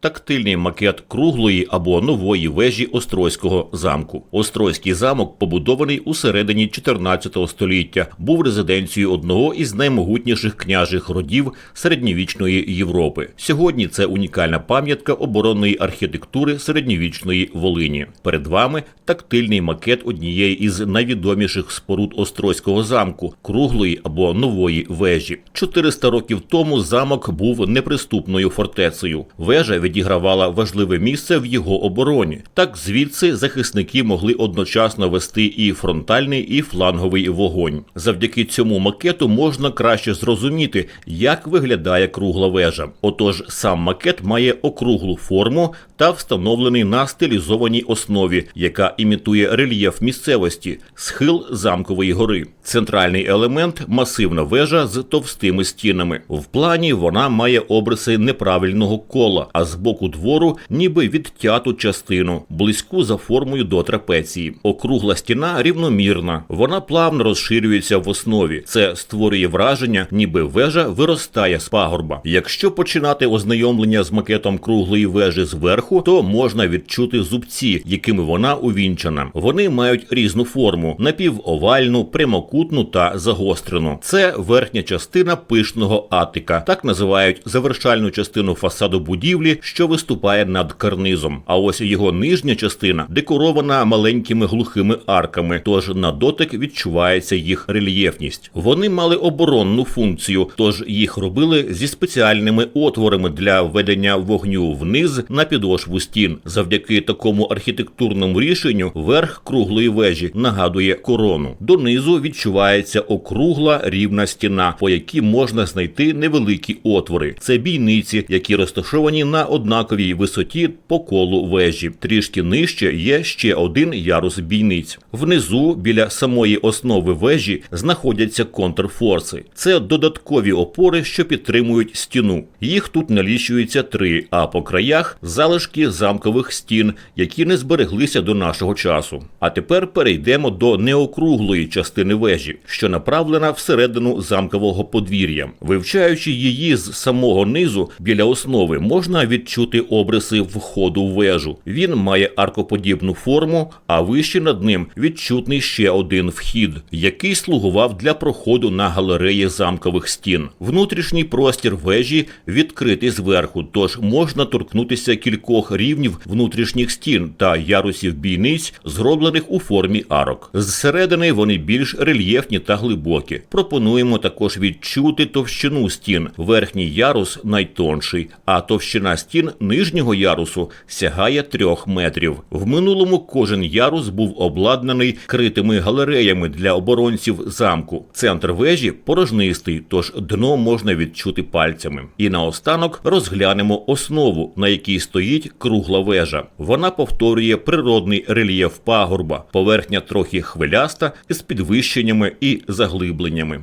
Тактильний макет круглої або нової вежі Острозького замку. Острозький замок, побудований у середині 14 століття, був резиденцією одного із наймогутніших княжих родів середньовічної Європи. Сьогодні це унікальна пам'ятка оборонної архітектури середньовічної Волині. Перед вами тактильний макет однієї із найвідоміших споруд Острозького замку круглої або нової вежі. 400 років тому замок був неприступною фортецею. Вежа відігравала важливе місце в його обороні. Так звідси захисники могли одночасно вести і фронтальний, і фланговий вогонь. Завдяки цьому макету можна краще зрозуміти, як виглядає кругла вежа. Отож, сам макет має округлу форму та встановлений на стилізованій основі, яка імітує рельєф місцевості, схил замкової гори. Центральний елемент масивна вежа з товстими стінами. В плані вона має обриси неправильного кола, а з боку двору ніби відтяту частину, близьку за формою до трапеції. Округла стіна рівномірна, вона плавно розширюється в основі. Це створює враження, ніби вежа виростає з пагорба. Якщо починати ознайомлення з макетом круглої вежі зверху, то можна відчути зубці, якими вона увінчана. Вони мають різну форму: напівовальну, прямокутну та загострену. Це верхня частина пишного атика, так називають завершальну частину фасаду будівлі, що виступає над карнизом. А ось його нижня частина декорована маленькими глухими арками, тож на дотик відчувається їх рельєфність. Вони мали оборонну функцію, тож їх робили зі спеціальними отворами для введення вогню вниз на підошву стін. Завдяки такому архітектурному рішенню верх круглої вежі нагадує корону. Донизу відчувається округла рівна стіна, по якій можна знайти невеликі отвори. Це бійниці, які розташовані на однаковій висоті по колу вежі. Трішки нижче є ще один ярус бійниць. Внизу, біля самої основи вежі, знаходяться контрфорси. Це додаткові опори, що підтримують стіну. Їх тут налічується три, а по краях залишки замкових стін, які не збереглися до нашого часу. А тепер перейдемо до неокруглої частини вежі, що направлена всередину замкового подвір'я. Вивчаючи її з самого низу біля основи, можна відчути обриси входу в вежу. Він має аркоподібну форму, а вище над ним відчутний ще один вхід, який слугував для проходу на галереї замкових стін. Внутрішній простір вежі відкритий зверху, тож можна торкнутися кількох рівнів внутрішніх стін та ярусів бійниць, зроблених у формі арок. Зсередини вони більш рельєфні та глибокі. Пропонуємо також відчути товщину стін. Верхній ярус найтонший, а товщина стін нижнього ярусу сягає трьох метрів. В минулому кожен ярус був обладнаний критими галереями для оборонців замку. Центр вежі порожнистий, тож дно можна відчути пальцями. І наостанок розглянемо основу, на якій стоїть кругла вежа. Вона повторює природний рельєф пагорба, поверхня трохи хвиляста із підвищеннями і заглибленнями.